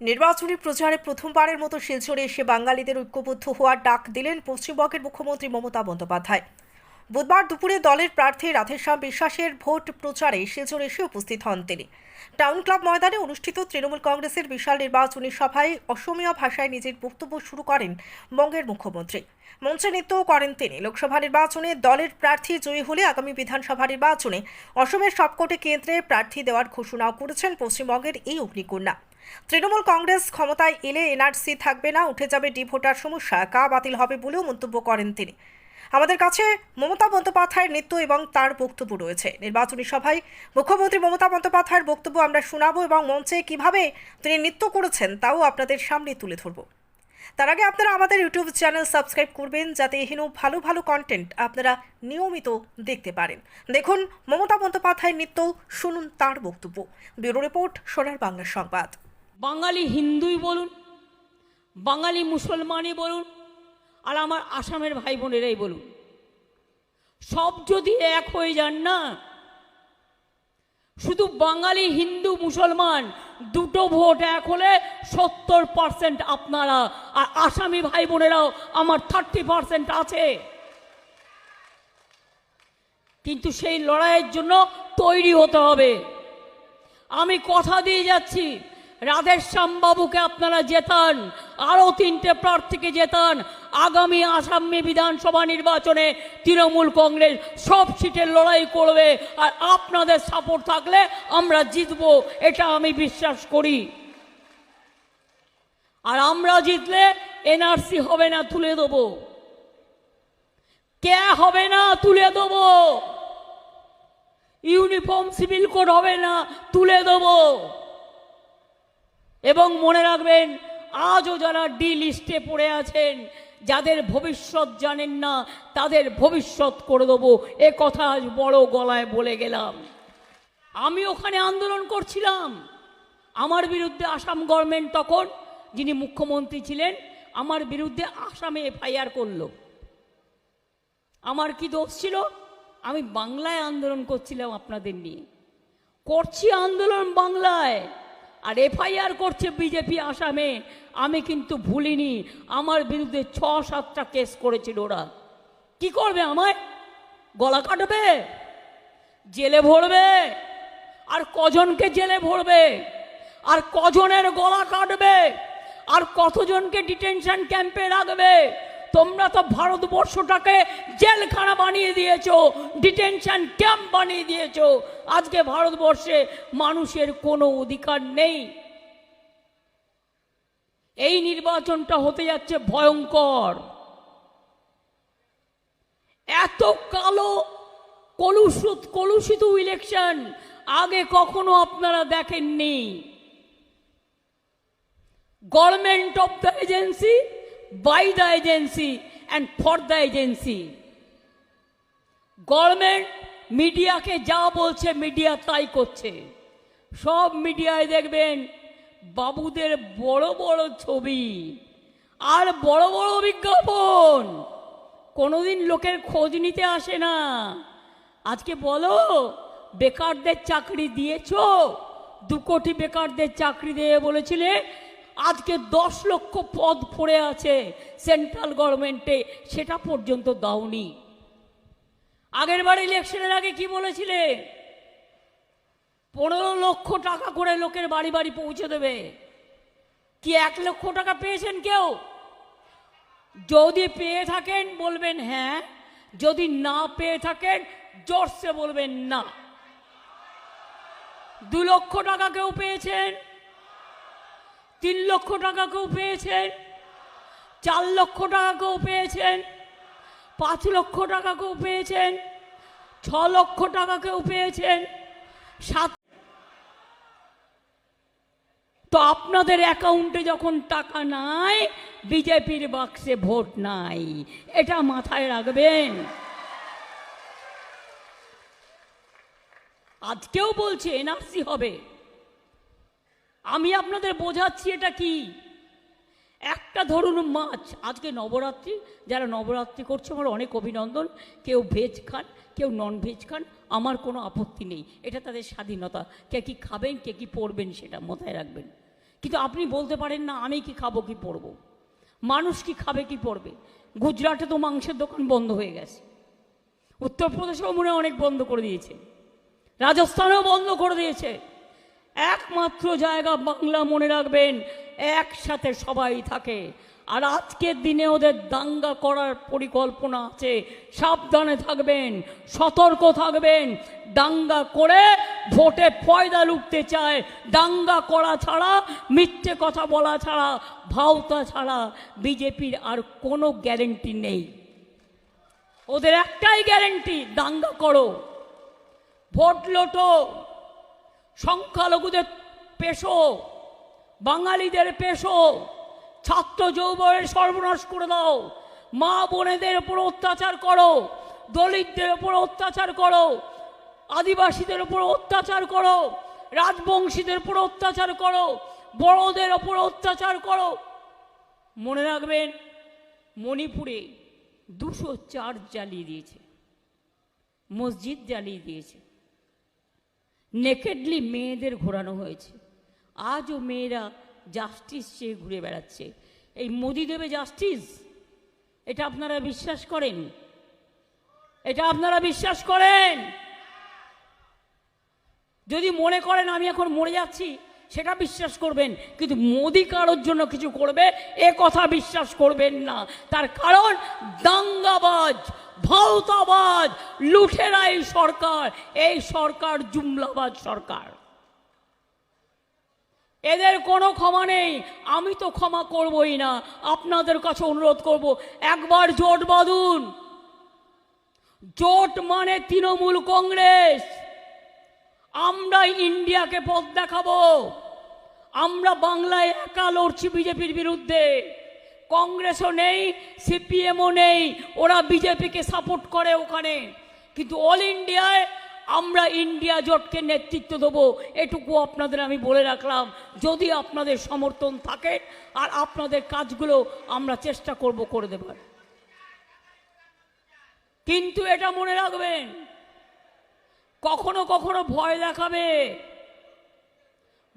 নির্বাচনী প্রচারে প্রথমবারের মতো শিলচরে এসে বাঙালিদের ঐক্যবদ্ধ হওয়ার ডাক দিলেন পশ্চিমবঙ্গের মুখ্যমন্ত্রী মমতা বন্দ্যোপাধ্যায়। বুধবার দুপুরে দলের প্রার্থী রাধেশ্যাম বিশ্বাসের ভোট প্রচারে শিলচর এসে উপস্থিত হন তিনি। টাউন ক্লাব ময়দানে অনুষ্ঠিত তৃণমূল কংগ্রেসের বিশাল নির্বাচনী সভায় অসমীয়া ভাষায় নিজের বক্তব্য শুরু করেন বঙ্গের মুখ্যমন্ত্রী। মঞ্চে নৃত্যও করেন তিনি। লোকসভা নির্বাচনে দলের প্রার্থী জয়ী হলে আগামী বিধানসভা নির্বাচনে অসমের সবকটি কেন্দ্রে প্রার্থী দেওয়ার ঘোষণাও করেছেন পশ্চিমবঙ্গের এই অগ্নিকন্যা। তৃণমূল কংগ্রেস ক্ষমতায় এলে এনআরসি থাকবে না, উঠে যাবে ডি ভোটার সমস্যা, কা বাতিল হবে বলেও মন্তব্য করেন তিনি। আমাদের কাছে মমতা বন্দ্যোপাধ্যায়ের নৃত্য এবং তার বক্তব্য রয়েছে। নির্বাচনী সভায় মুখ্যমন্ত্রী মমতা বন্দ্যোপাধ্যায়ের বক্তব্য আমরা শোনাবো এবং মঞ্চে কীভাবে তিনি নৃত্য করেছেন তাও আপনাদের সামনে তুলে ধরবো। তার আগে আপনারা আমাদের ইউটিউব চ্যানেল সাবস্ক্রাইব করবেন যাতে এহেন ভালো ভালো কন্টেন্ট আপনারা নিয়মিত দেখতে পারেন। দেখুন মমতা বন্দ্যোপাধ্যায়ের নৃত্য, শুনুন তার বক্তব্য। ব্যুরো রিপোর্ট, সোনার বাংলা সংবাদ। বাঙালি হিন্দুই বলুন, বাঙালি মুসলমানই বলুন আর আমার আসামের ভাই বোনেরাই বলুন। সব যদি এক হয়ে যান না, শুধু বাঙালি, হিন্দু, মুসলমান, দুটো ভোট এক হলে সত্তর পার্সেন্ট আপনারা আর আসামি ভাই বোনেরাও আমার থার্টি পার্সেন্ট আছে। কিন্তু সেই লড়াইয়ের জন্য তৈরি হতে হবে। আমি কথা দিয়ে যাচ্ছি রাধেশ্যাম বাবুকে আপনারা জেতান, আরও তিনটে প্রার্থীকে জেতান আগামী আসামে বিধানসভা নির্বাচনে তৃণমূল কংগ্রেস সব সিটের লড়াই করবে আর আপনাদের সাপোর্ট থাকলে আমরা জিতব, এটা আমি বিশ্বাস করি। আর আমরা জিতলে এনআরসি হবে না, তুলে দেবো। কে হবে না, তুলে দেবো। ইউনিফর্ম, সিভিল কোড হবে না, তুলে দেবো। এবং মনে রাখবেন, আজও যারা ডি লিস্টে পড়ে আছেন যাদের ভবিষ্যৎ জানেন না, তাদের ভবিষ্যৎ করে দেবো। এ কথা আজ বড় গলায় বলে গেলাম। আমি ওখানে আন্দোলন করছিলাম। আমার বিরুদ্ধে আসাম গভর্নমেন্ট তখন, যিনি মুখ্যমন্ত্রী ছিলেন, আমার বিরুদ্ধে আসামে এফআইআর করল। আমার কি দোষ ছিল? আমি বাংলায় আন্দোলন করছিলাম আপনাদের নিয়ে। করছি আন্দোলন বাংলায়। আর এফআইআর করছে বিজেপি আসামে, আমি কিন্তু ভুলিনি, আমার বিরুদ্ধে ছ সাতটা কেস করেছিল ওরা। কি করবে আমায়? গলা কাটবে? জেলে ভরবে? আর কজনকে জেলে ভরবে? আর কজনের গলা কাটবে? আর কতজনকে ডিটেনশন ক্যাম্পে রাখবে? তোমরা তো ভারতবর্ষটাকে জেলখানা বানিয়ে দিয়েছ ডিটেনশন ক্যাম্প বানিয়ে দিয়েছ। আজকে ভারতবর্ষে মানুষের কোনো অধিকার নেই। এই নির্বাচনটা হতে যাচ্ছে ভয়ঙ্কর। এত কালো, কলুষিত কলুষিত ইলেকশন আগে কখনো আপনারা দেখেননি। Government of the agency by the agency and for the agency government মিডিয়াকে যা বলছে মিডিয়া তাই করছে। সব মিডিয়ায় দেখবেন, বাবুদের বড় বড় ছবি আর বড় বড় বিজ্ঞাপন। কোনোদিন লোকের খোঁজ নিতে আসে না। আজকে বলো, বেকারদের চাকরি দিয়েছ? দু কোটি বেকারদের চাকরি দিয়ে বলেছিলে আজকে দশ লক্ষ পদ পড়ে আছে সেন্ট্রাল গভর্নমেন্টে, সেটা পর্যন্ত দাওনি। আগের বার ইলেকশনের আগে কি বলেছিলে? পনেরো লক্ষ টাকা করে লোকের বাড়ি বাড়ি পৌঁছে দেবে। কি এক লক্ষ টাকা পেয়েছেন কেউ? যদি পেয়ে থাকেন, বলবেন হ্যাঁ যদি না পেয়ে থাকেন, জোরসে বলবেন না। দু লক্ষ টাকা কেউ পেয়েছেন? তিন লক্ষ টাকা কেউ পেয়েছেন, চার লক্ষ টাকা কেউ পেয়েছেন, পাঁচ লক্ষ টাকা কেউ পেয়েছেন, ছ লক্ষ টাকা কেউ পেয়েছেন, সাত তো আপনাদের অ্যাকাউন্টে যখন টাকা নাই, বিজেপির বাক্সে ভোট নাই, এটা মাথায় রাখবেন। আজকেও বলছে, এনআরসি হবে। আমি আপনাদের বোঝাচ্ছি এটা কি? একটা ধরুন মাছ, আজকে নবরাত্রি, যারা নবরাত্রি করছে, আমার অনেক অভিনন্দন। কেউ ভেজ খান, কেউ নন ভেজ খান, আমার কোনো আপত্তি নেই। এটা তাদের স্বাধীনতা। কে কি খাবেন, কে কি পরবেন, সেটা মাথায় রাখবেন। কিন্তু আপনি বলতে পারেন না, আমি কি খাব, কি পরবো? মানুষ কি খাবে, কি পরবে? গুজরাটে তো মাংসের দোকান বন্ধ হয়ে গেছে। উত্তরপ্রদেশেও মনে অনেক বন্ধ করে দিয়েছে। রাজস্থানেও বন্ধ করে দিয়েছে। একমাত্র জায়গা বাংলা মনে রাখবেন, একসাথে সবাই থাকে। আর আজকের দিনে ওদের দাঙ্গা করার পরিকল্পনা আছে। সাবধানে থাকবেন, সতর্ক থাকবেন। দাঙ্গা করে ভোটে ফয়দা লুটতে চায়। দাঙ্গা করা ছাড়া, মিথ্যে কথা বলা ছাড়া, ভাওতা ছাড়া বিজেপির আর কোনো গ্যারেন্টি নেই। ওদের একটাই গ্যারেন্টি, দাঙ্গা করো। ভোট লোটো। সংখ্যালঘুদের পেশো, বাঙালিদের পেশো, ছাত্র যৌবনের সর্বনাশ করে দাও, মা বোনেদের উপর অত্যাচার করো, দলিতদের উপর অত্যাচার করো, আদিবাসীদের উপর অত্যাচার করো, রাজবংশীদের উপর অত্যাচার করো, বড়দের উপর অত্যাচার করো। মনে রাখবেন, মণিপুরে দুশো চার্চ জ্বালিয়ে দিয়েছে, মসজিদ জ্বালিয়ে দিয়েছে। নেকেডলি মেয়েদের ঘোরানো হয়েছে। আজও মেয়েরা জাস্টিস চেয়ে ঘুরে বেড়াচ্ছে। এই মোদি দেবে জাস্টিস এটা আপনারা বিশ্বাস করেন? এটা আপনারা বিশ্বাস করেন? যদি মনে করেন আমি এখন মরে যাচ্ছি, সেটা বিশ্বাস করবেন। কিন্তু মোদি কারোর জন্য কিছু করবে, এ কথা বিশ্বাস করবেন না। তার কারণ দাঙ্গাবাজ ভাওতাবাজ লুঠেরা এই সরকার এই সরকার জুমলাবাজ সরকার। এদের কোনো ক্ষমা নেই, আমি তো ক্ষমা করবই না, আপনাদের কাছে অনুরোধ করব, একবার জোট বাঁধুন। জোট মানে তৃণমূল কংগ্রেস। আমরা ইন্ডিয়াকে পথ দেখাবো। আমরা বাংলায় একা লড়ছি বিজেপির বিরুদ্ধে। কংগ্রেসও নেই, সিপিএমও নেই, ওরা বিজেপিকে সাপোর্ট করে ওখানে। কিন্তু অল ইন্ডিয়ায় আমরা ইন্ডিয়া জোটকে নেতৃত্ব দেবো, এটুকু আপনাদের আমি বলে রাখলাম। যদি আপনাদের সমর্থন থাকে, আর আপনাদের কাজগুলো আমরা চেষ্টা করব করে দেবার। কিন্তু এটা মনে রাখবেন, কখনো কখনো ভয় দেখাবে।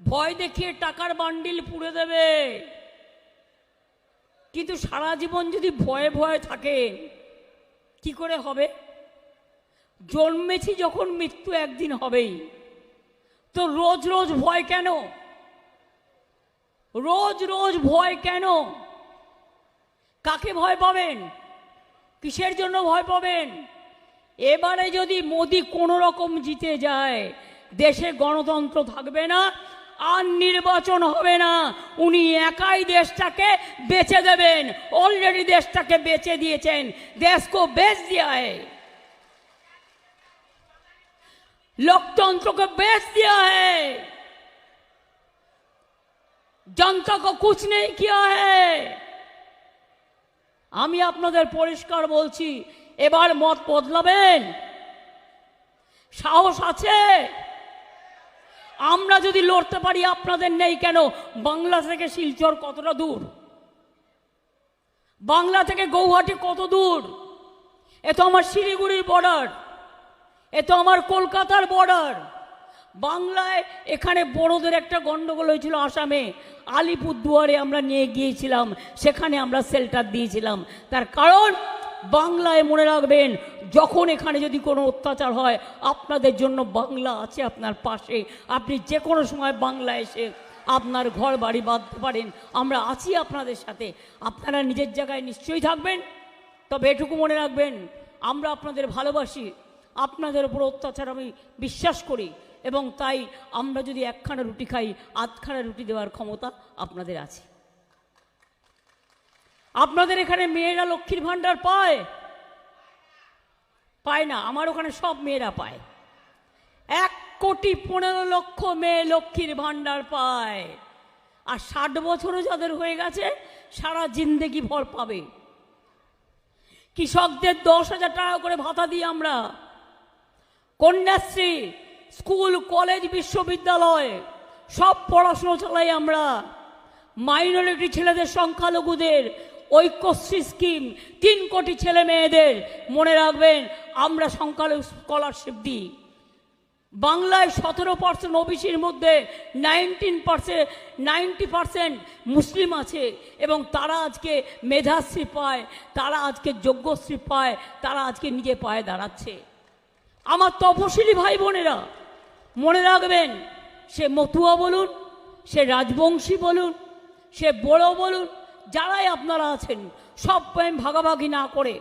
ভয় দেখিয়ে টাকার বান্ডিল পুড়ে দেবে। কিন্তু সারা জীবন যদি ভয়ে ভয়ে থাকে, কি করে হবে? জন্মেছি যখন মৃত্যু একদিন হবেই। তো রোজ রোজ ভয় কেন? রোজ রোজ ভয় কেন? কাকে ভয় পাবেন? কিসের জন্য ভয় পাবেন? এবারে যদি মোদি কোনো রকম জিতে যায়, দেশে গণতন্ত্র থাকবে না আর নির্বাচন হবে না উনি একাই দেশটাকে বেচে দেবেন অলরেডি দেশটাকে বেচে দিয়েছেন দেশকে বেচ দিয়া है लोकतंत्र को बेच दिया है जनता को कुछ नहीं किया है আমি আপনাদের পরিষ্কার বলছি এবার মত বদলাবেন সাহস আছে আমরা যদি লড়তে পারি, আপনাদের নেই কেন? বাংলা থেকে শিলচর কতটা দূর? বাংলা থেকে গৌহাটি কত দূর? এ তো আমার শিলিগুড়ির বর্ডার এ তো আমার কলকাতার বর্ডার বাংলায় এখানে বড়দের একটা গন্ডগোল হয়েছিল আসামে। আলিপুরদুয়ারে আমরা নিয়ে গিয়েছিলাম, সেখানে আমরা শেল্টার দিয়েছিলাম। তার কারণ বাংলায় মনে রাখবেন, যখন এখানে যদি কোনো অত্যাচার হয়, আপনাদের জন্য বাংলা আছে আপনার পাশে। আপনি যে কোনো সময় বাংলা এসে আপনার ঘর বাড়ি বাঁধতে পারেন। আমরা আছি আপনাদের সাথে। আপনারা নিজের জায়গায় নিশ্চয়ই থাকবেন। তবে এটুকু মনে রাখবেন, আমরা আপনাদের ভালোবাসি। আপনাদের উপর অত্যাচার আমি বিশ্বাস করি এবং তাই আমরা যদি একখানা রুটি খাই, আধখানা রুটি দেওয়ার ক্ষমতা আপনাদের আছে। আপনাদের এখানে মেয়েরা লক্ষ্মীর ভাণ্ডার পায়? পায় না, আমার ওখানে সব মেয়েরা পায়। এক কোটি পনেরো লক্ষ মেয়ে লক্ষ্মীর ভাণ্ডার পায়। আর ষাট বছরও যাদের হয়ে গেছে, সারা জিন্দেগি ভর পাবে। কৃষকদের দশ হাজার টাকা করে ভাতা দিই আমরা। কন্যাশ্রী, স্কুল, কলেজ, বিশ্ববিদ্যালয়, সব পড়াশুনো চালাই আমরা। মাইনরিটি ছেলেদের, সংখ্যালঘুদের ঐক্যশ্রী স্কিম তিন কোটি ছেলে মেয়েদের মনে রাখবেন, আমরা সংখ্যালঘু স্কলারশিপ দিই। বাংলায় সতেরো পার্সেন্ট ওবিসির মধ্যে নাইনটিন পার্সেন্ট নাইনটি পার্সেন্ট মুসলিম আছে এবং তারা আজকে মেধাশ্রী পায়, তারা আজকে যোগ্যশ্রী পায়, তারা আজকে নিজে পায়ে দাঁড়াচ্ছে। আমার তপশিলি ভাই বোনেরা, মনে রাখবেন, সে মতুয়া বলুন, সে রাজবংশী বলুন, সে বড় বলুন যারাই আপনারা আছেন, সব প্রেম ভাগাভাগি না করে,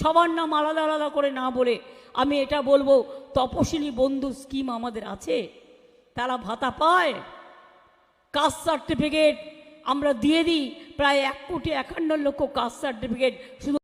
সবার নাম আলাদা আলাদা করে না বলে আমি এটা বলব, তপশিলি বন্ধু স্কিম আমাদের আছে? তারা ভাতা পায় কাস্ট সার্টিফিকেট আমরা দিয়ে দিই, প্রায় এক কোটি একান্ন লক্ষ কাস্ট সার্টিফিকেট শুধু